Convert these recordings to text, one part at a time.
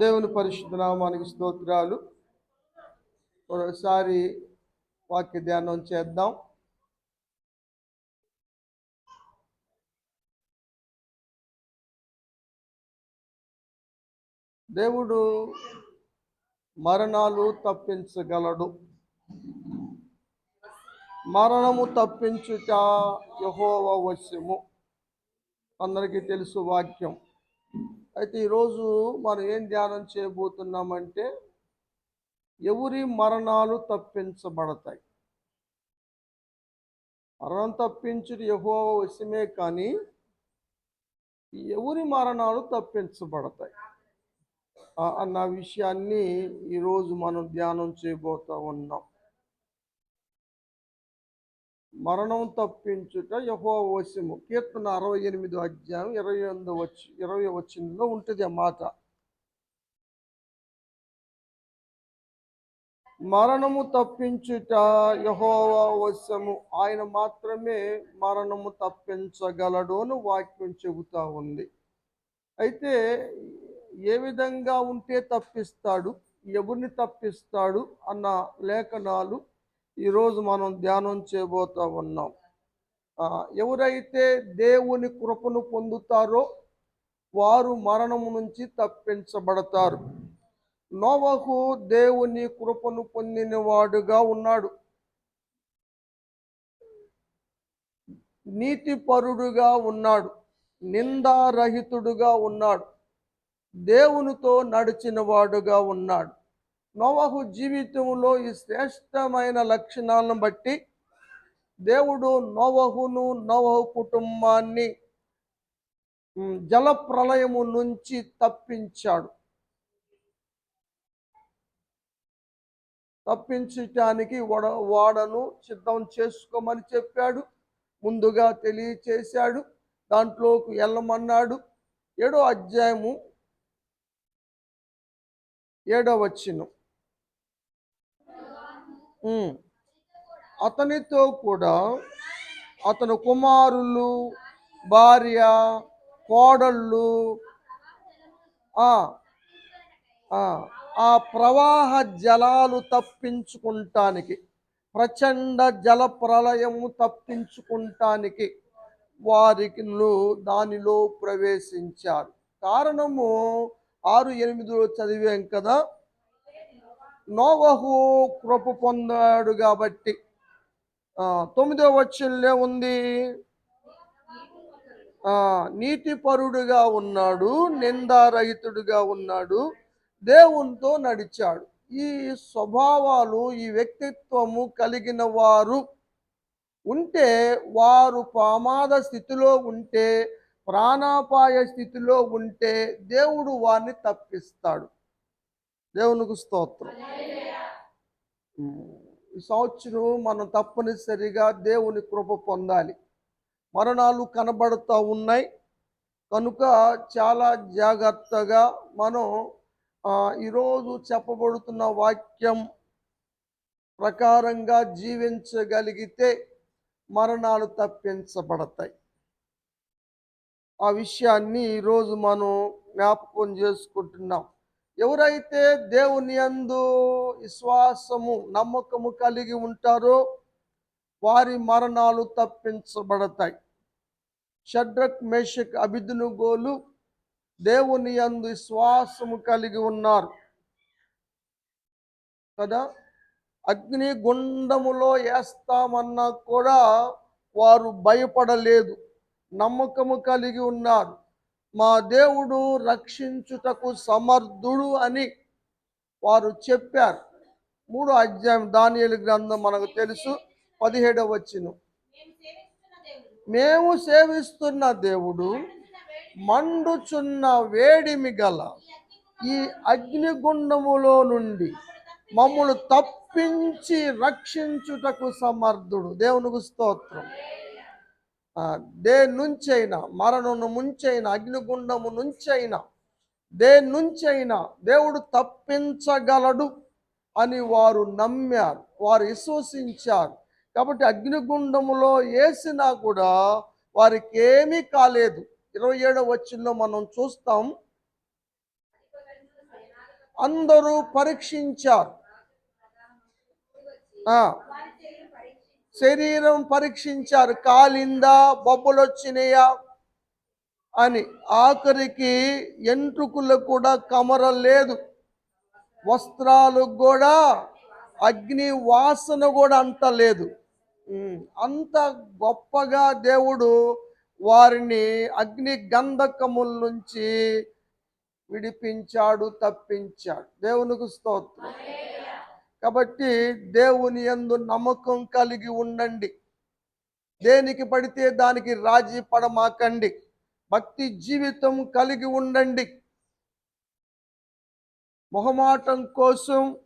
దేవుని పరిశుద్ధ నామానికి స్తోత్రాలు. ఒకసారి వాక్య ధ్యానం చేద్దాం. దేవుడు మరణాలు తప్పించగలడు. మరణము తప్పించుట యహోవ వశ్యము అందరికీ తెలుసు వాక్యం. అయితే ఈరోజు మనం ఏం ధ్యానం చేయబోతున్నామంటే ఎవరి మరణాలు తప్పించబడతాయి. మరణం తప్పించుడు యహోవ వశమే కానీ ఎవరి మరణాలు తప్పించబడతాయి. అన్న విషయాన్ని ఈరోజు మనం ధ్యానం చేయబోతా ఉన్నాం. మరణం తప్పించుట యహో వశము. కీర్తన అరవై ఎనిమిది అధ్యాయం ఇరవై ఎనిమిది వచ్చి ఇరవై వచ్చిందో ఉంటుంది ఆ మాట. మరణము తప్పించుట యహోవా వశము. ఆయన మాత్రమే మరణము తప్పించగలడు అని వాక్యం చెబుతా ఉంది. అయితే ఏ విధంగా ఉంటే తప్పిస్తాడు? ఎవరిని తప్పిస్తాడు? అన్న లేఖనాలు ఈరోజు మనం ధ్యానం చేయబోతా ఉన్నాం. ఎవరైతే దేవుని కృపను పొందుతారో వారు మరణము నుంచి తప్పించబడతారు. నోవహు దేవుని కృపను పొందినవాడుగా ఉన్నాడు. నీతిపరుడుగా ఉన్నాడు. నిందారహితుడుగా ఉన్నాడు. దేవునితో నడిచిన వాడుగా ఉన్నాడు. నోవహు జీవితంలో ఈ శ్రేష్టమైన లక్షణాలను బట్టి దేవుడు నోవహును నోవహు కుటుంబాన్ని ఉమ్, జల ప్రళయము నుంచి తప్పించాడు. తప్పించటానికి వడ వాడను సిద్ధం చేసుకోమని చెప్పాడు. ముందుగా తెలియచేశాడు. దాంట్లోకి వెళ్ళమన్నాడు. ఏడో అధ్యాయము ఏడో వచ్చిన అతనితో కూడా అతను కుమారులు భార్య కోడళ్ళు ఆ, ఆ ప్రవాహ జలాలు తప్పించుకుంటానికి ప్రచండ జల ప్రళయము తప్పించుకుంటానికి వారికి దానిలో ప్రవేశించారు. కారణము ఆరు ఎనిమిదిలో చదివాం కదా? నోవహు కృప పొందాడు కాబట్టి తొమ్మిదో వచ్చంలో ఉంది. నీతిపరుడుగా ఉన్నాడు నిందారహితుడుగా ఉన్నాడు దేవునితో నడిచాడు. ఈ స్వభావాలు ఈ వ్యక్తిత్వము కలిగిన వారు ఉంటే వారు ప్రమాద స్థితిలో ఉంటే ప్రాణాపాయ స్థితిలో ఉంటే దేవుడు వారిని తప్పిస్తాడు. దేవునికి స్తోత్రం. ఈ సంవత్సరం మనం తప్పనిసరిగా దేవుని కృప పొందాలి. మరణాలు కనబడుతూ ఉన్నాయి. కనుక చాలా జాగ్రత్తగా మనం ఈరోజు చెప్పబడుతున్న వాక్యం ప్రకారంగా జీవించగలిగితే మరణాలు తప్పించబడతాయి. ఆ విషయాన్ని ఈరోజు మనం జ్ఞాపకం చేసుకుంటున్నాం. ఎవరైతే దేవుని యందు విశ్వాసము నమ్మకము కలిగి ఉంటారో వారి మరణాలు తప్పించబడతాయి. షడ్రక్ మేషక్ అభిదునుగోలు దేవుని యందు విశ్వాసము కలిగి ఉన్నారు. కదా? అగ్ని గుండములో వేస్తామన్నా కూడా వారు భయపడలేదు. నమ్మకము కలిగి ఉన్నారు. మా దేవుడు రక్షించుటకు సమర్థుడు అని వారు చెప్పారు. మూడో అధ్యాయం దానియలు గ్రంథం మనకు తెలుసు. పదిహేడవ వచ్చిన మేము సేవిస్తున్న దేవుడు మండుచున్న వేడిమి గల ఈ అగ్నిగుండములో నుండి మమ్మల్ని తప్పించి రక్షించుటకు సమర్థుడు. దేవునికి స్తోత్రం. దేని నుంచైనా మరణం నుంచైనా అగ్నిగుండము నుంచైనా దేని నుంచైనా దేవుడు తప్పించగలడు అని వారు నమ్మారు వారు విశ్వసించారు. కాబట్టి అగ్నిగుండములో వేసినా కూడా వారికి ఏమీ కాలేదు. ఇరవై ఏడవ వచ్చిలో మనం చూస్తాం అందరూ పరీక్షించారు. శరీరం పరీక్షించారు. కాలిందా? బొబ్బలు వచ్చినాయా అని ఆఖరికి ఎంట్రుకులు కూడా కమర లేదు. వస్త్రాలు కూడా అగ్ని వాసన కూడా అంత లేదు. అంత గొప్పగా దేవుడు వారిని అగ్ని గంధకముల నుంచి విడిపించాడు తప్పించాడు. దేవునికి స్తోత్రం. కాబట్టి దేవుని ఎందు నమ్మకం కలిగి ఉండండి. దేనికి పడితే దానికి రాజీ పడమాకండి. భక్తి జీవితం కలిగి ఉండండి. మొహమాటం కోసం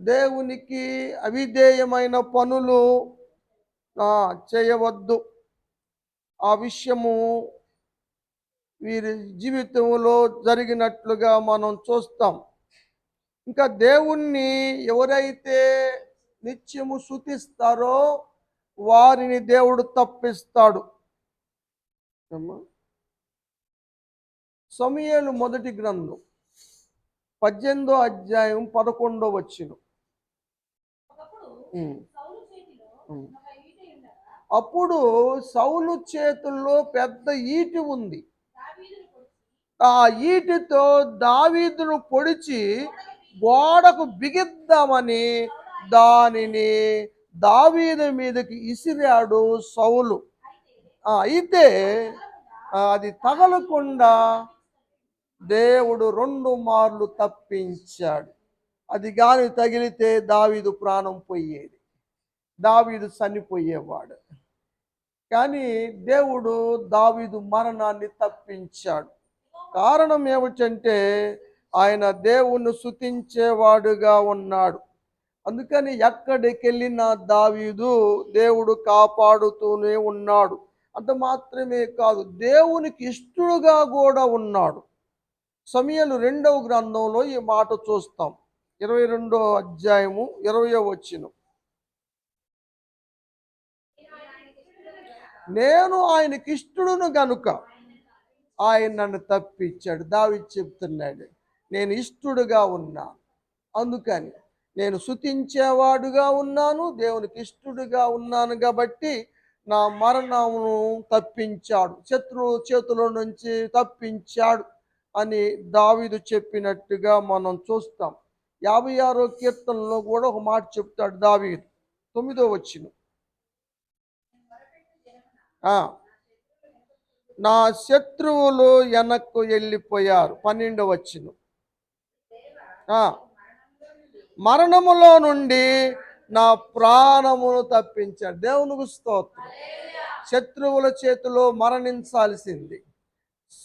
దేవునికి అవిధేయమైన పనులు చేయవద్దు. ఆ విషయము వీరి జీవితంలో జరిగినట్లుగా మనం చూస్తాం. ఇంకా దేవుణ్ణి ఎవరైతే నిత్యము శుతిస్తారో వారిని దేవుడు తప్పిస్తాడు? సమయలు మొదటి గ్రంథం పద్దెనిమిదో అధ్యాయం పదకొండో వచ్చిన. అప్పుడు సౌలు చేతుల్లో పెద్ద ఈటి ఉంది. ఆ ఈటితో దావీదును పొడిచి గోడకు బిగిద్దామని దానిని దావీదు మీదకి ఇసిరాడు సౌలు. అయితే అది తగలకుండా దేవుడు రెండు మార్లు తప్పించాడు. అది గాని తగిలితే దావీదు ప్రాణం పోయేది. దావీదు చనిపోయేవాడు. కానీ దేవుడు దావీదు మరణాన్ని తప్పించాడు. కారణం ఏమిటంటే ఆయన దేవుణ్ణి శుతించేవాడుగా ఉన్నాడు. అందుకని ఎక్కడికి వెళ్ళిన దావీదు దేవుడు కాపాడుతూనే ఉన్నాడు. అంత మాత్రమే కాదు దేవునికి ఇష్టడుగా కూడా ఉన్నాడు. సమయలు రెండవ గ్రంథంలో ఈ మాట చూస్తాం. ఇరవై రెండో అధ్యాయము ఇరవయో వచ్చిన నేను ఆయనకి ఇష్టడును గనుక ఆయన నన్ను తప్పించాడు. దావి చెప్తున్నాడు. నేను ఇష్టడుగా ఉన్నా. అందుకని నేను శుతించేవాడుగా ఉన్నాను దేవునికి ఇష్టడుగా ఉన్నాను కాబట్టి నా మరణమును తప్పించాడు. శత్రువు చేతుల నుంచి తప్పించాడు అని దావీదు చెప్పినట్టుగా మనం చూస్తాం. యాభై ఆరో కీర్తనలో కూడా ఒక మాట చెప్తాడు దావీదు. తొమ్మిదో వచ్చిన నా శత్రువులు వెనక్కు వెళ్ళిపోయారు. పన్నెండో వచ్చిన మరణములో నుండి నా ప్రాణమును తప్పించాడు దేవునికి స్తోత్రం. శత్రువుల చేతిలో మరణించాల్సింది.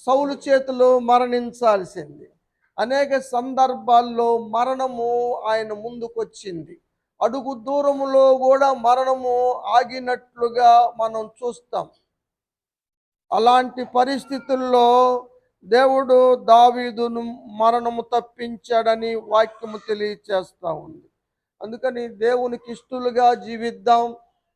సౌలు చేతిలో మరణించాల్సింది. అనేక సందర్భాల్లో మరణము ఆయన ముందుకొచ్చింది. అడుగు దూరములో కూడా మరణము ఆగినట్లుగా మనం చూస్తాం. అలాంటి పరిస్థితుల్లో దేవుడు దావీదును మరణము తప్పించాడని వాక్యము తెలియచేస్తూ ఉంది. అందుకని దేవునికి ఇష్టలుగా జీవిద్దాం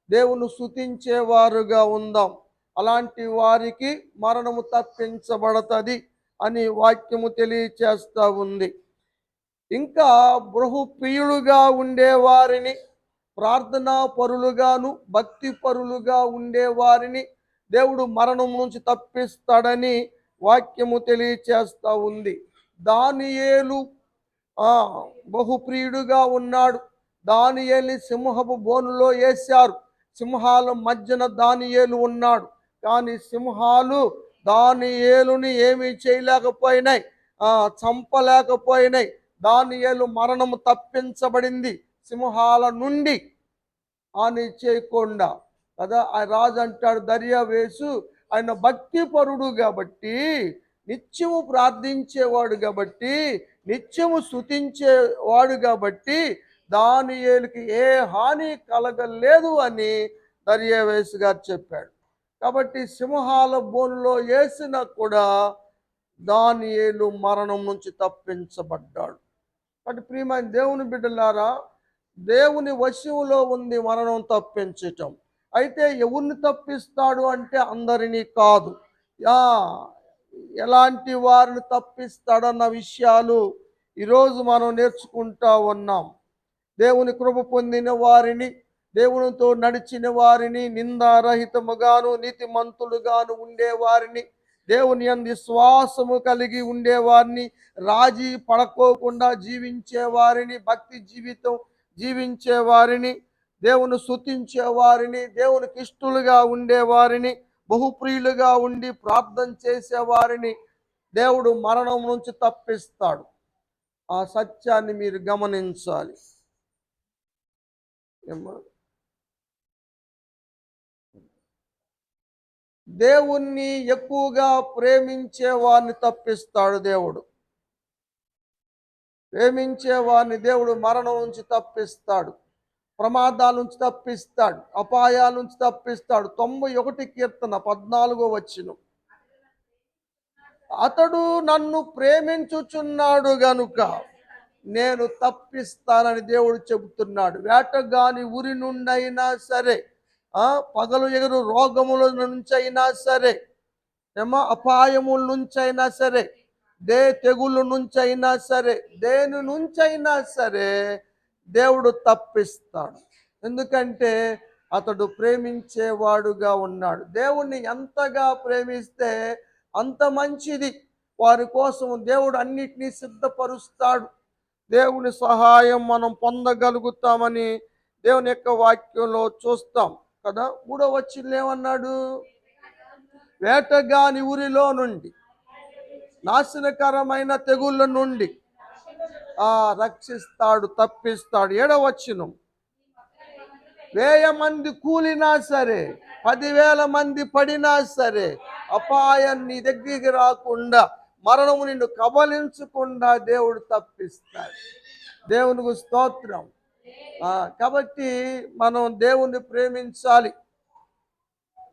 దేవుని శుతించేవారుగా ఉందాం. అలాంటి వారికి మరణము తప్పించబడతది అని వాక్యము తెలియచేస్తూ ఉంది. ఇంకా బహుప్రియులుగా ఉండేవారిని ప్రార్థనా పరులుగాను భక్తి పరులుగా ఉండేవారిని దేవుడు మరణం నుంచి తప్పిస్తాడని వాక్యము తెలియచేస్తూ ఉంది. దానియేలు బహుప్రియుడుగా ఉన్నాడు. దానియేలు సింహపు బోనులో వేశారు సింహాల మధ్యన దానియేలు ఉన్నాడు. కానీ సింహాలు దానియేలుని ఏమీ చేయలేకపోయినాయి. చంపలేకపోయినాయి. దానియేలు మరణము తప్పించబడింది. సింహాల నుండి అని చేయకుండా. కదా ఆ రాజు అంటాడు దర్యావేసు ఆయన భక్తి పరుడు కాబట్టి నిత్యము ప్రార్థించేవాడు కాబట్టి నిత్యము స్థుతించేవాడు కాబట్టి దానియేలుకి ఏ హాని కలగలేదు అని దర్యావేసు గారు చెప్పాడు. కాబట్టి సింహాల బోన్లో వేసినా కూడా దానియేలు మరణం నుంచి తప్పించబడ్డాడు. కాబట్టి ప్రియమైన దేవుని బిడ్డలారా దేవుని వశంలో ఉంది మరణం తప్పించటం. అయితే ఎవరిని తప్పిస్తాడు అంటే అందరినీ కాదు. యా ఎలాంటి వారిని తప్పిస్తాడన్న విషయాలు ఈరోజు మనం నేర్చుకుంటా ఉన్నాం. దేవుని కృప పొందిన వారిని దేవునితో నడిచిన వారిని నిందారహితముగాను నీతిమంతులుగాను ఉండేవారిని దేవుని అంది శ్వాసము కలిగి ఉండేవారిని రాజీ పడకోకుండా జీవించేవారిని భక్తి జీవితం జీవించేవారిని దేవుని స్థుతించే వారిని దేవునికి ఇష్టలుగా ఉండేవారిని బహుప్రియులుగా ఉండి ప్రార్థన చేసే వారిని దేవుడు మరణం నుంచి తప్పిస్తాడు. ఆ సత్యాన్ని మీరు గమనించాలి. దేవుణ్ణి ఎక్కువగా ప్రేమించే వారిని తప్పిస్తాడు దేవుడు. ప్రేమించే వారిని దేవుడు మరణం నుంచి తప్పిస్తాడు. ప్రమాదాల నుంచి తప్పిస్తాడు అపాయాల నుంచి తప్పిస్తాడు. తొంభై ఒకటి కీర్తన పద్నాలుగో వచ్చిన అతడు నన్ను ప్రేమించుచున్నాడు గనుక నేను తప్పిస్తానని దేవుడు చెబుతున్నాడు. వేటగాని ఉరి నుండైనా సరే పగలు ఎగురు రోగముల నుంచి అయినా సరే ఏమో అపాయముల నుంచి అయినా సరే దే తెగుళ్ళ నుంచి అయినా సరే దేని నుంచి అయినా సరే దేవుడు తప్పిస్తాడు. ఎందుకంటే అతడు ప్రేమించేవాడుగా ఉన్నాడు. దేవుణ్ణి ఎంతగా ప్రేమిస్తే అంత మంచిది. వారి కోసం దేవుడు అన్నిటినీ సిద్ధపరుస్తాడు. దేవుని సహాయం మనం పొందగలుగుతామని దేవుని యొక్క వాక్యంలో చూస్తాం. కదా? మూడో వచ్చిన ఏమన్నాడు? వేటగాని ఊరిలో నుండి నాశనకరమైన తెగుళ్ళ నుండి రక్షిస్తాడు తప్పిస్తాడు. ఏడవచ్చును? వేయ మంది కూలినా సరే పదివేల మంది పడినా సరే అపాయం నీ దగ్గరికి రాకుండా మరణము నిన్ను కబలించకుండా దేవుడు తప్పిస్తాడు. దేవునికి స్తోత్రం. కాబట్టి మనం దేవుణ్ణి ప్రేమించాలి.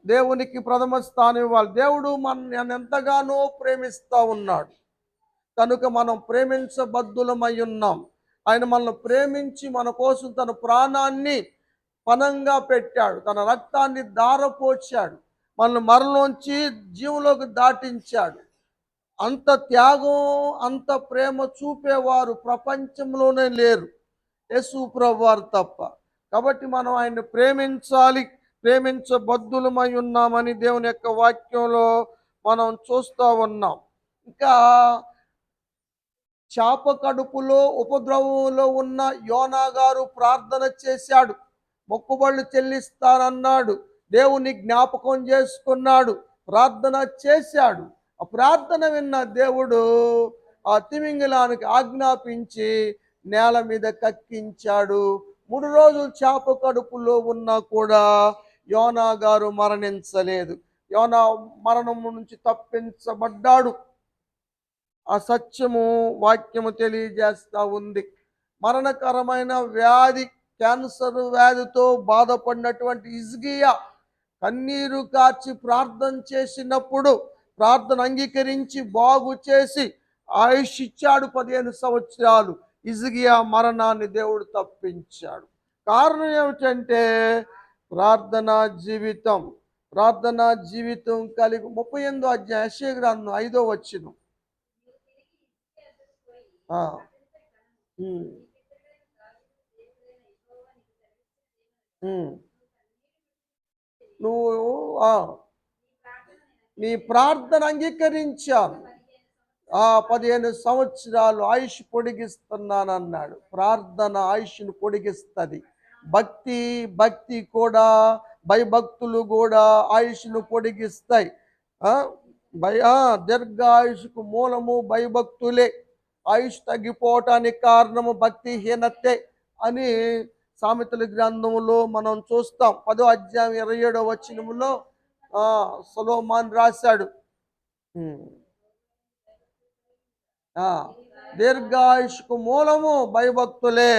దేవునికి ప్రథమ స్థానం ఇవ్వాలి. దేవుడు మన ఎంతగానో ప్రేమిస్తా ఉన్నాడు. కనుక మనం ప్రేమించబద్దులమై ఉన్నాం ఆయన మనల్ని ప్రేమించి మన కోసం తన ప్రాణాన్ని పనంగా పెట్టాడు. తన రక్తాన్ని దారపోచాడు మనల్ని మరణలోంచి జీవంలోకి దాటించాడు. అంత త్యాగం అంత ప్రేమ చూపేవారు ప్రపంచంలోనే లేరు. యేసు ప్రభువారు తప్ప. కాబట్టి మనం ఆయన్ని ప్రేమించాలి ప్రేమించబద్దులమై ఉన్నామని దేవుని యొక్క వాక్యంలో మనం చూస్తూ ఉన్నాం. ఇంకా చేప కడుపులో ఉపద్రవంలో ఉన్న యోనా గారు ప్రార్థన చేశాడు. మొక్కుబళ్ళు చెల్లిస్తానన్నాడు. దేవుని జ్ఞాపకం చేసుకున్నాడు. ప్రార్థన చేశాడు. ఆ ప్రార్థన విన్న దేవుడు ఆ తిమింగిలానికి ఆజ్ఞాపించి నేల మీద కక్కించాడు. మూడు రోజులు చేప కడుపులో ఉన్నా కూడా యోనా గారు మరణించలేదు. యోనా మరణం నుంచి తప్పించబడ్డాడు. ఆ సత్యము వాక్యము తెలియజేస్తూ ఉంది. మరణకరమైన వ్యాధి క్యాన్సర్ వ్యాధితో బాధపడినటువంటి ఇజ్గియా కన్నీరు కార్చి ప్రార్థన చేసినప్పుడు ప్రార్థన అంగీకరించి బాగు చేసి ఆయుష్ ఇచ్చాడు పదిహేను సంవత్సరాలు. ఇజ్గియా మరణాన్ని దేవుడు తప్పించాడు. కారణం ఏమిటంటే ప్రార్థనా జీవితం ప్రార్థనా జీవితం కలిగి ముప్పై ఎనిమిదో అధ్యాయ గ్రంథం ఐదో వచ్చినాం నువ్వు నీ ప్రార్థన అంగీకరించాను ఆ పదిహేను సంవత్సరాలు ఆయుష్ పొడిగిస్తున్నానన్నాడు. ప్రార్థన ఆయుష్ను పొడిగిస్తుంది. భక్తి భక్తి కూడా భయభక్తులు కూడా ఆయుష్ను పొడిగిస్తాయి. ఆ, భయ దీర్ఘాయుషుకు మూలము భయభక్తులే. ఆయుష్ తగ్గిపోవటానికి కారణము భక్తిహీనతే అని సామెతల గ్రంథములో మనం చూస్తాం. పదో అధ్యాయం ఇరవై ఏడో వచ్చినములో ఆ సొలోమాన్ రాశాడు. దీర్ఘాయుష్కు మూలము భయభక్తులే.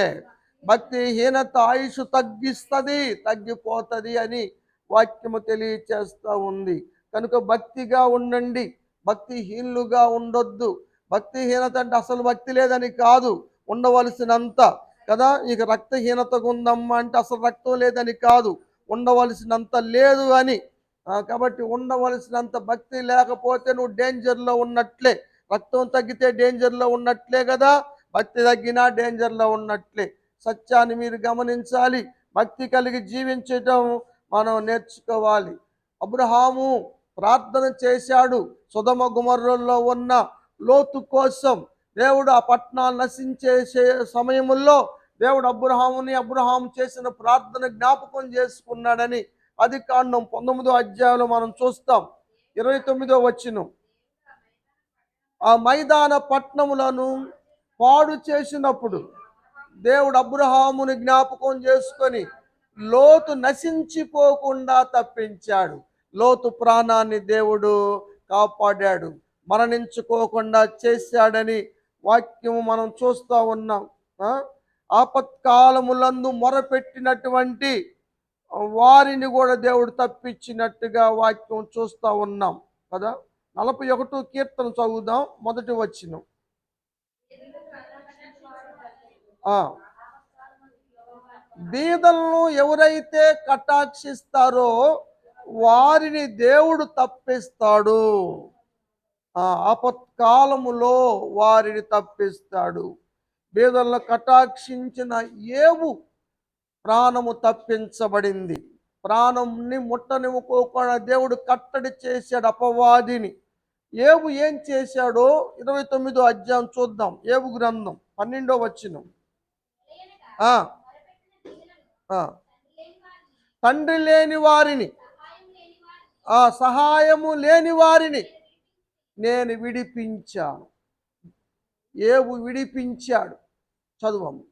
భక్తిహీనత ఆయుష్ తగ్గిస్తుంది తగ్గిపోతుంది అని వాక్యము తెలియచేస్తూ ఉంది. కనుక భక్తిగా ఉండండి భక్తిహీనులుగా ఉండొద్దు. భక్తిహీనత అంటే అసలు భక్తి లేదని కాదు ఉండవలసినంత. కదా? ఇక రక్తహీనతగా ఉందమ్మా అంటే అసలు రక్తం లేదని కాదు ఉండవలసినంత లేదు అని. కాబట్టి ఉండవలసినంత భక్తి లేకపోతే నువ్వు డేంజర్లో ఉన్నట్లే. రక్తం తగ్గితే డేంజర్లో ఉన్నట్లే కదా? భక్తి తగ్గినా డేంజర్లో ఉన్నట్లే. సత్యాన్ని మీరు గమనించాలి. భక్తి కలిగి జీవించటం మనం నేర్చుకోవాలి. అబ్రహాము ప్రార్థన చేశాడు. సుధమ గుమర్రంలో ఉన్న లోతు కోసం దేవుడు ఆ పట్టణాలు నశించే సే- సమయముల్లో దేవుడు అబ్రహాముని అబ్రహాం చేసిన ప్రార్థన జ్ఞాపకం చేసుకున్నాడని అది కాండం పంతొమ్మిదో అధ్యాయంలో మనం చూస్తాం. ఇరవై తొమ్మిదో వచ్చిన. ఆ మైదాన పట్టణములను పాడు చేసినప్పుడు దేవుడు అబ్రహాముని జ్ఞాపకం చేసుకొని లోతు నశించిపోకుండా తప్పించాడు. లోతు ప్రాణాన్ని దేవుడు కాపాడాడు. మరణించుకోకుండా చేశాడని వాక్యము మనం చూస్తూ ఉన్నాం. ఆపత్కాలములందు మొరపెట్టినటువంటి వారిని కూడా దేవుడు తప్పించినట్టుగా వాక్యం చూస్తూ ఉన్నాం కదా? నలభై ఒకటో కీర్తన చదువుదాం మొదటి వచ్చిన బీదలను ఎవరైతే కటాక్షిస్తారో వారిని దేవుడు తప్పిస్తాడు. ఆపత్కాలములో వారిని తప్పిస్తాడు. బీదలను కటాక్షించిన ఏవు ప్రాణము తప్పించబడింది. ప్రాణంని ముట్టనివ్వకోకుండా దేవుడు కట్టడి చేశాడు అపవాదిని. ఏవు ఏం చేశాడో ఇరవై తొమ్మిదో అధ్యాయం చూద్దాం. ఏవు గ్రంథం? పన్నెండో వచ్చిన తండ్రి లేని వారిని. సహాయము లేని వారిని. నేను విడిపించాను. ఏవు విడిపించాడు? చదువము.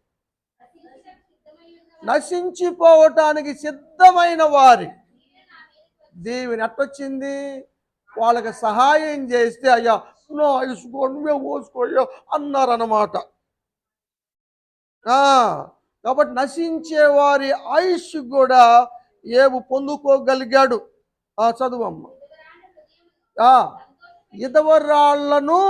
నశించిపోవటానికి సిద్ధమైన వారి. దీవెని ఎట్టొచ్చింది? వాళ్ళకి సహాయం చేస్తే అయ్యా నువ్వు ఇసుకో నువ్వే పోసుకోయ్యా అన్నారన్నమాట. కాబట్టి నశించే వారి ఆయుష్ కూడా ఏవు పొందుకోగలిగాడు? చదువమ్మ. ఇదవరాళ్ళను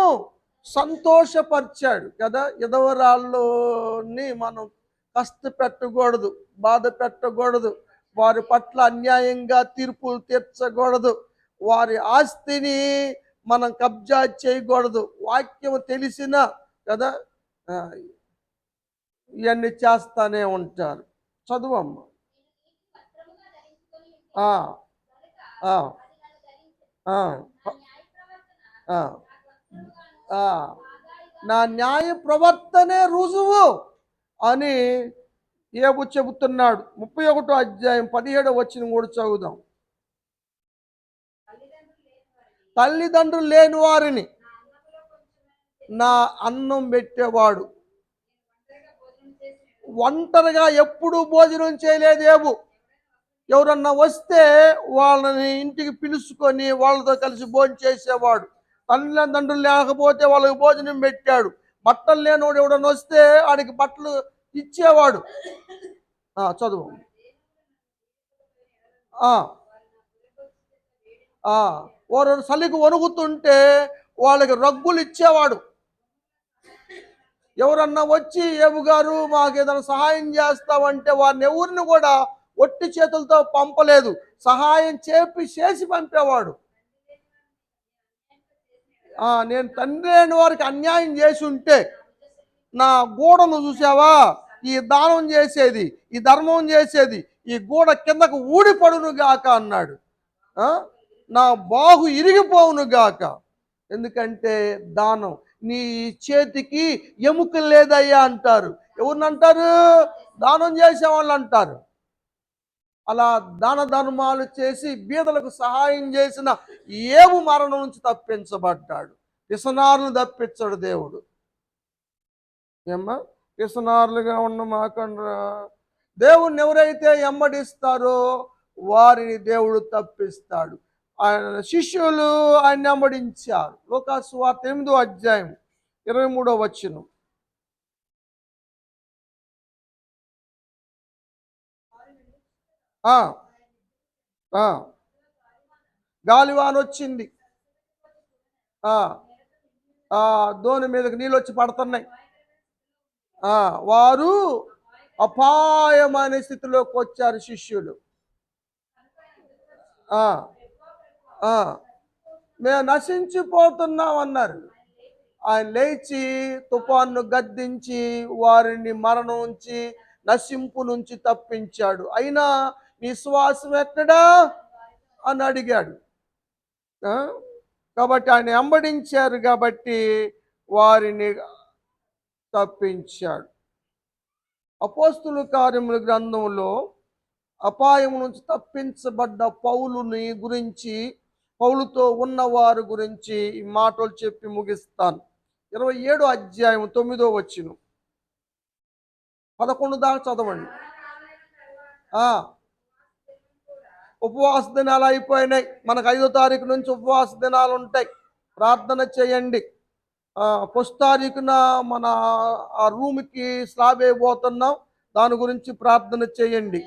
సంతోషపరిచాడు కదా. ఇదవరాళ్ళని మనం కష్టపెట్టకూడదు బాధ పెట్టకూడదు వారి పట్ల అన్యాయంగా తీర్పులు తీర్చకూడదు వారి ఆస్తిని మనం కబ్జా చేయకూడదు. వాక్యం తెలిసిన కదా ఇవన్నీ చేస్తానే ఉంటారు. చదువమ్మ. ఆ, ఆ, ఆ, ఆ. నా న్యాయ ప్రవర్తనే రుజువు అని ఏబు చెబుతున్నాడు. ముప్పై ఒకటో అధ్యాయం పదిహేడో వచ్చిన కూడా చదువుదాం. తల్లిదండ్రులు లేని వారిని నా అన్నం పెట్టేవాడు. ఒంటరిగా ఎప్పుడూ భోజనం చేయలేదేవు ఎవరన్నా వస్తే వాళ్ళని ఇంటికి పిలుచుకొని వాళ్ళతో కలిసి భోజనం చేసేవాడు. తల్లిదండ్రులు లేకపోతే వాళ్ళకి భోజనం పెట్టాడు. బట్టలు లేనివాడు ఎవడన్నా వస్తే వాడికి బట్టలు ఇచ్చేవాడు. చదువు. వారు చలికి వణుకుతుంటే వాళ్ళకి రగ్గులు ఇచ్చేవాడు. ఎవరన్నా వచ్చి ఏబు గారు మాకు ఏదైనా సహాయం చేస్తామంటే వారిని ఎవరిని కూడా ఒట్టి చేతులతో పంపలేదు. సహాయం చేపి చేసి పంపేవాడు. నేను తండ్రి లేని వారికి అన్యాయం చేసి ఉంటే నా గూడను చూసావా? ఈ దానం చేసేది ఈ ధర్మం చేసేది ఈ గూడ కిందకు ఊడిపడును గాక అన్నాడు. నా బాహు ఇరిగిపోవును గాక. ఎందుకంటే దానం నీ చేతికి ఎముకలు లేదయ్యా అంటారు. ఎవరిని అంటారు? దానం చేసేవాళ్ళు అంటారు. అలా దాన ధర్మాలు చేసి బీదలకు సహాయం చేసిన ఏవు మరణం నుంచి తప్పించబడ్డాడు. విసనారులు తప్పించాడు దేవుడు. ఏమ్మా? విసనారులుగా ఉన్న మాకండ్రా. దేవుణ్ణి ఎవరైతే ఎమ్మడిస్తారో వారిని దేవుడు తప్పిస్తాడు. ఆయన శిష్యులు ఆయన ఎమ్మడించారు. లోకాసు వార్త ఎనిమిదో అధ్యాయం ఇరవై మూడో వచ్చిన గాలివాన్ వచ్చింది దోని మీదకి నీళ్ళు వచ్చి పడుతున్నాయి వారు అపాయమైన స్థితిలోకి వచ్చారు శిష్యులు. మేము నశించిపోతున్నాం అన్నారు. ఆయన లేచి తుఫాన్ను గద్దించి వారిని మరణం నుంచి నశింపు నుంచి తప్పించాడు. అయినా విశ్వాసం ఎక్కడా అని అడిగాడు. కాబట్టి ఆయన వెంబడించారు కాబట్టి వారిని తప్పించాడు. అపోస్తుల కార్యముల గ్రంథంలో అపాయం నుంచి తప్పించబడ్డ పౌలుని గురించి పౌలుతో ఉన్నవారి గురించి ఈ మాటలు చెప్పి ముగిస్తాను. ఇరవై ఏడు అధ్యాయం తొమ్మిదో వచ్చిన పదకొండు దాకా చదవండి. ఉపవాస దినాలు అయిపోయినాయి. మనకు ఐదో తారీఖు నుంచి ఉపవాస దినాలు ఉంటాయి. ప్రార్థన చేయండి. ఫస్ట్ తారీఖున మన ఆ రూమ్కి స్లాబ్ అయిపోతున్నాం దాని గురించి ప్రార్థన చేయండి.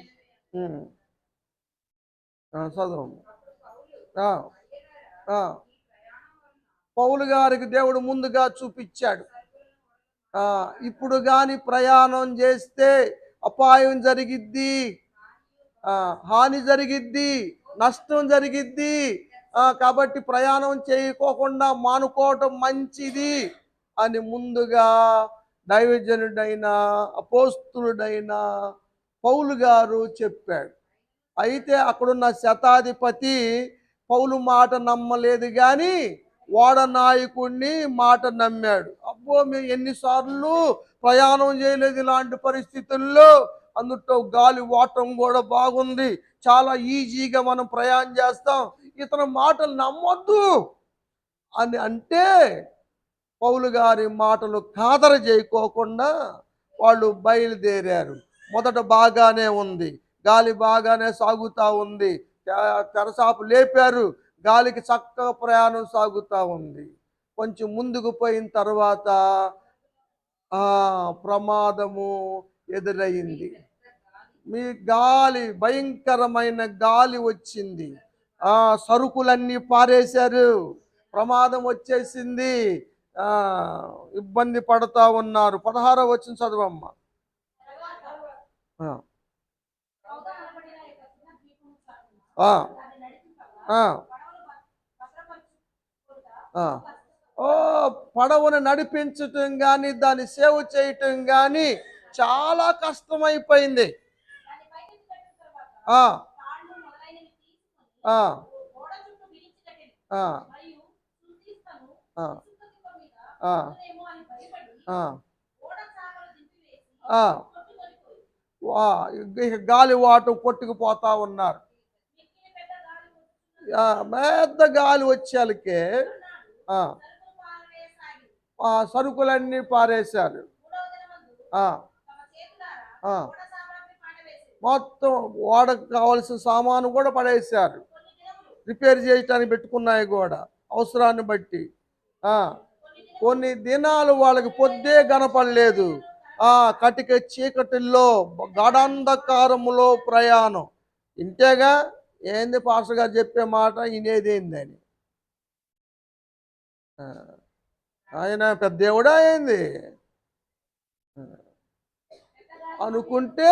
ఉమ్. చదవం పౌలు గారికి దేవుడు ముందుగా చూపించాడు. ఇప్పుడు కానీ ప్రయాణం చేస్తే అపాయం జరిగిద్ది. హాని జరిగిద్ది నష్టం జరిగిద్ది. కాబట్టి ప్రయాణం చేయకోకుండా మానుకోవటం మంచిది అని ముందుగా దైవజనుడైన అపోస్తుడైన పౌలు గారు చెప్పాడు. అయితే అక్కడున్న శతాధిపతి పౌలు మాట నమ్మలేదు కానీ ఓడ నాయకుడిని మాట నమ్మాడు. అబ్బో మేము ఎన్నిసార్లు ప్రయాణం చేయలేదు ఇలాంటి పరిస్థితుల్లో. అందుతో గాలి వాటం కూడా బాగుంది. చాలా ఈజీగా మనం ప్రయాణం చేస్తాం. ఇతని మాటలు నమ్మొద్దు. అని అంటే పౌలు గారి మాటలు ఖాతర చేయకోకుండా వాళ్ళు బయలుదేరారు. మొదట బాగానే ఉంది. గాలి బాగానే సాగుతూ ఉంది. తెరసాపు లేపారు. గాలికి చక్కగా ప్రయాణం సాగుతూ ఉంది. కొంచెం ముందుకు పోయిన తర్వాత ప్రమాదము ఎదురయ్యింది మీ గాలి భయంకరమైన గాలి వచ్చింది. ఆ సరుకులన్నీ పారేశారు. ప్రమాదం వచ్చేసింది. ఇబ్బంది పడతా ఉన్నారు. పదహారో వచ్చిన చదవమ్మ. ఓ పడవను నడిపించటం కానీ దాన్ని సేవ్ చేయటం కానీ చాలా కష్టమైపోయింది ఆ, ఆ, ఆ, ఆ, ఆ, ఆ, ఆ. వా, ఇక గాలి వాటు కొట్టుకుపోతా ఉన్నారు. ఆ, పెద్ద గాలి వచ్చేలకే సరుకులన్నీ పారేశారు. మొత్తం ఓడకు కావాల్సిన సామాను కూడా పడేశారు. రిపేర్ చేయటానికి పెట్టుకున్నాయి కూడా అవసరాన్ని బట్టి. కొన్ని దినాలు వాళ్ళకి పొద్దే కనపడలేదు ఆ కటిక చీకటిల్లో గడంధకారములో ప్రయాణం. ఇంతేగా ఏంది పాస్టర్ గారు చెప్పే మాట? వినేదేందని ఆయన పెద్ద దేవుడా ఏంది? అనుకుంటే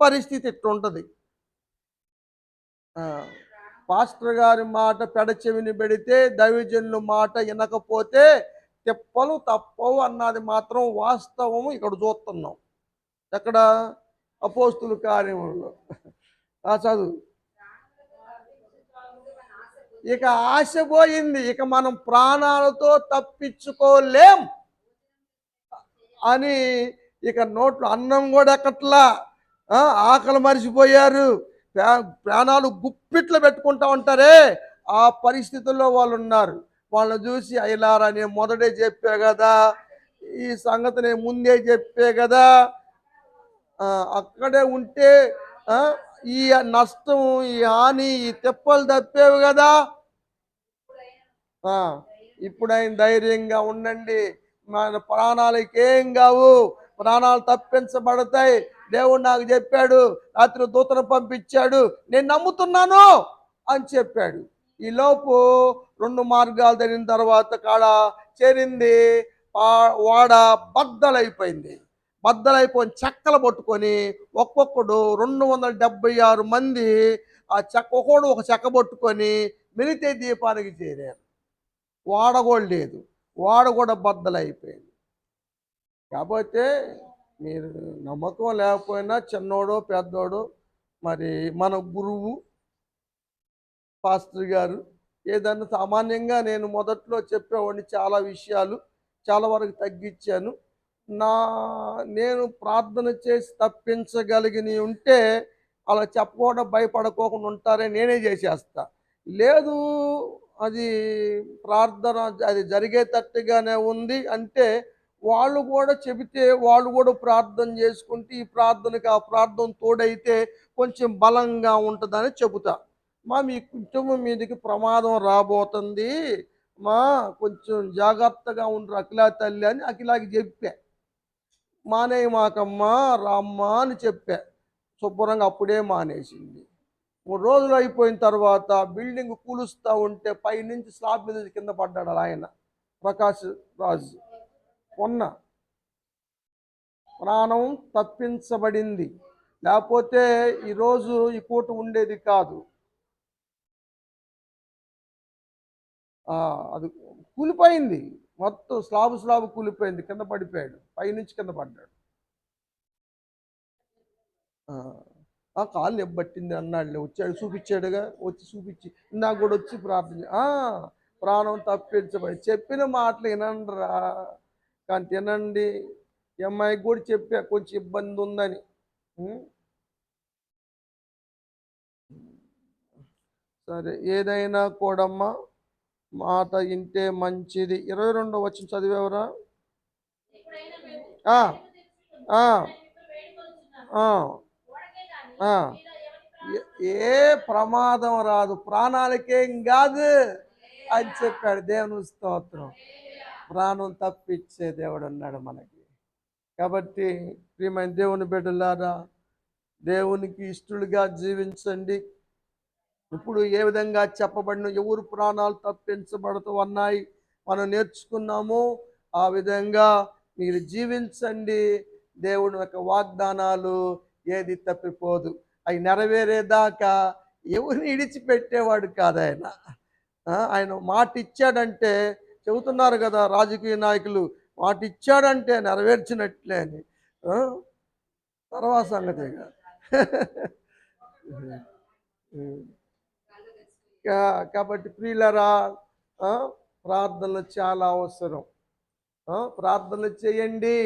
పరిస్థితి ఇట్లుంటది పాస్టర్ గారి మాట పెడచెవిని పెడితే దైవజనుల మాట వినకపోతే తిప్పలు తప్పవు అన్నది మాత్రం వాస్తవము ఇక్కడ చూస్తున్నాం. ఎక్కడ? అపోస్తుల కార్యములో. ఆ చదువు. ఇక ఆశ పోయింది. ఇక మనం ప్రాణాలతో తప్పించుకోలేం. అని ఇక నోట్లో అన్నం కూడా ఎక్కట్లా? ఆకలి మరిచిపోయారు. ప్రా- ప్రాణాలు గుప్పిట్లు పెట్టుకుంటా ఉంటారే. ఆ పరిస్థితుల్లో వాళ్ళు ఉన్నారు వాళ్ళని చూసి అయిలారా నేను మొదటే చెప్పే కదా. ఈ సంగతి నేను ముందే చెప్పే కదా. అక్కడే ఉంటే ఈ నష్టం ఈ హాని ఈ తెప్పలు తప్పేవి కదా. ఇప్పుడు ఆయన ధైర్యంగా ఉండండి. మన ప్రాణాలకి ఏం కావు. ప్రాణాలు తప్పించబడతాయి. దేవుడు నాకు చెప్పాడు రాత్రి దూతను పంపించాడు నేను నమ్ముతున్నాను అని చెప్పాడు. ఈ లోపు రెండు మార్గాలు తగిన తర్వాత కాడ చేరింది వాడ బద్దలైపోయింది. బద్దలైపోయిన చెక్కలు పట్టుకొని ఒక్కొక్కడు రెండు వందల డెబ్బై ఆరు మంది ఆ చెక్క ఒక్కొక్కడు ఒక చెక్క పట్టుకొని మిలితే దీపానికి చేరారు. వాడ కూడా లేదు. వాడ కూడా బద్దలైపోయింది. కాకపోతే మీరు నమ్మకం లేకపోయినా చిన్నోడో పెద్దోడో మరి మన గురువు పాస్టర్ గారు ఏదన్నా సామాన్యంగా నేను మొదట్లో చెప్పేవాడిని చాలా విషయాలు చాలా వరకు తగ్గించాను. నా నేను ప్రార్థన చేసి తప్పించగలిగినవి ఉంటే అలా చెప్పకుండా భయపడకోకుండా ఉంటారే నేనే చేసేస్తా. లేదు అది ప్రార్థన అది జరిగేటట్టుగానే ఉంది అంటే వాళ్ళు కూడా చెబితే వాళ్ళు కూడా ప్రార్థన చేసుకుంటే ఈ ప్రార్థనకి ఆ ప్రార్థన తోడైతే కొంచెం బలంగా ఉంటుందని చెబుతా. మా మీ కుటుంబం మీదకి ప్రమాదం రాబోతుంది. మా కొంచెం జాగ్రత్తగా ఉండరు అఖిలా తల్లి అని అఖిలాకి చెప్పా. మానేయ మాకమ్మా రామ్మా అని చెప్పా. శుభ్రంగా అప్పుడే మానేసింది. మూడు రోజులు అయిపోయిన తర్వాత బిల్డింగ్ కూలుస్తూ ఉంటే పైనుంచి స్లాబ్ మీద కింద పడ్డాడు ఆయన ప్రకాష్ రాజు. కొన్న ప్రాణం తప్పించబడింది. లేకపోతే ఈరోజు ఈ కోట ఉండేది కాదు. అది కూలిపోయింది. మొత్తం స్లాబు స్లాబు కూలిపోయింది. కింద పడిపోయాడు. పైనుంచి కింద పడ్డాడు. ఆ, కాళ్ళు ఎబ్బట్టింది అన్నాడులే వచ్చాడు చూపించాడుగా. వచ్చి చూపించి నాకు కూడా వచ్చి ప్రార్థన ప్రాణం తప్పించబడి చెప్పిన మాటలు వినండిరా. కానీ తినండి. అమ్మాయికి కూడా చెప్పా కొంచెం ఇబ్బంది ఉందని? సరే ఏదైనా కూడమ్మా మాట ఇంటే మంచిది. ఇరవై రెండో వచ్చిన చదివేవరా ఏ ప్రమాదం రాదు. ప్రాణాలకేం కాదు అని చెప్పాడు దేవుని స్తోత్రం. ప్రాణం తప్పించే దేవుడు అన్నాడు మనకి. కాబట్టి ప్రియమైన దేవుని బిడ్డలారా దేవునికి ఇష్టలుగా జీవించండి. ఇప్పుడు ఏ విధంగా చెప్పబడిన ఎవరు ప్రాణాలు తప్పించబడుతూ ఉన్నాయి మనం నేర్చుకున్నాము. ఆ విధంగా మీరు జీవించండి. దేవుని యొక్క వాగ్దానాలు ఏది తప్పిపోదు. అవి నెరవేరేదాకా ఎవరిని ఇడిచిపెట్టేవాడు కాదు ఆయన. ఆయన మాట ఇచ్చాడంటే చెబుతున్నారు కదా రాజకీయ నాయకులు మాట ఇచ్చాడంటే నెరవేర్చినట్లే అని. తర్వాత సంగతి ఇక. కాబట్టి ప్రియులరా ప్రార్థనలు చాలా అవసరం. ప్రార్థనలు చేయండి.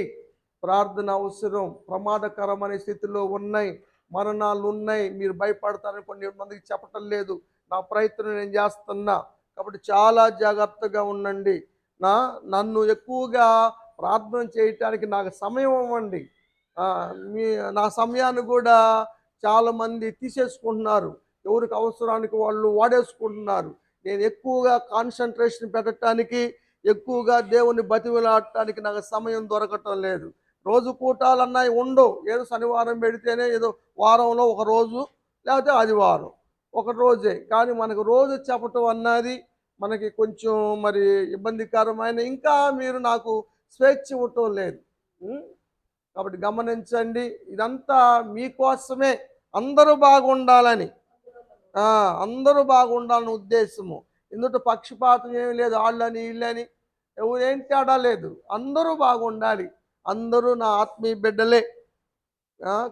ప్రార్థన అవసరం. ప్రమాదకరమైన స్థితిలో ఉన్నాయి. మరణాలు ఉన్నాయి మీరు భయపడతారని కొన్ని మందికి చెప్పటం లేదు. నా ప్రయత్నం నేను చేస్తున్నా. కాబట్టి చాలా జాగ్రత్తగా ఉండండి. నా నన్ను ఎక్కువగా ప్రార్థన చేయటానికి నాకు సమయం ఇవ్వండి. మీ నా సమయాన్ని కూడా చాలామంది తీసేసుకుంటున్నారు. ఎవరికి అవసరానికి వాళ్ళు వాడేసుకుంటున్నారు. నేను ఎక్కువగా కాన్సన్ట్రేషన్ పెట్టడానికి ఎక్కువగా దేవుని బతివిలాడటానికి నాకు సమయం దొరకటం లేదు. రోజు కూటాలన్నాయి ఉండవు. ఏదో శనివారం పెడితేనే ఏదో వారంలో ఒక రోజు లేకపోతే ఆదివారం. ఒక రోజే. కానీ మనకు రోజు చెప్పటం అన్నది మనకి కొంచెం మరి ఇబ్బందికరమైన ఇంకా మీరు నాకు స్వేచ్ఛ ఇవ్వటం లేదు. కాబట్టి గమనించండి ఇదంతా మీకోసమే. అందరూ బాగుండాలని. అందరూ బాగుండాలని ఉద్దేశము. ఎందుకంటే పక్షపాతం ఏమి లేదు. వాళ్ళని వీళ్ళని ఎవరేం తేడా లేదు. అందరూ బాగుండాలి. అందరూ నా ఆత్మీయ బిడ్డలే.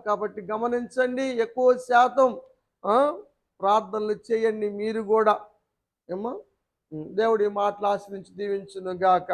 కాబట్టి గమనించండి ఎక్కువ శాతం ప్రార్థనలు చేయండి మీరు కూడా. ఏమో దేవుడి మాటలు ఆశ్రయించి దీవించును గాక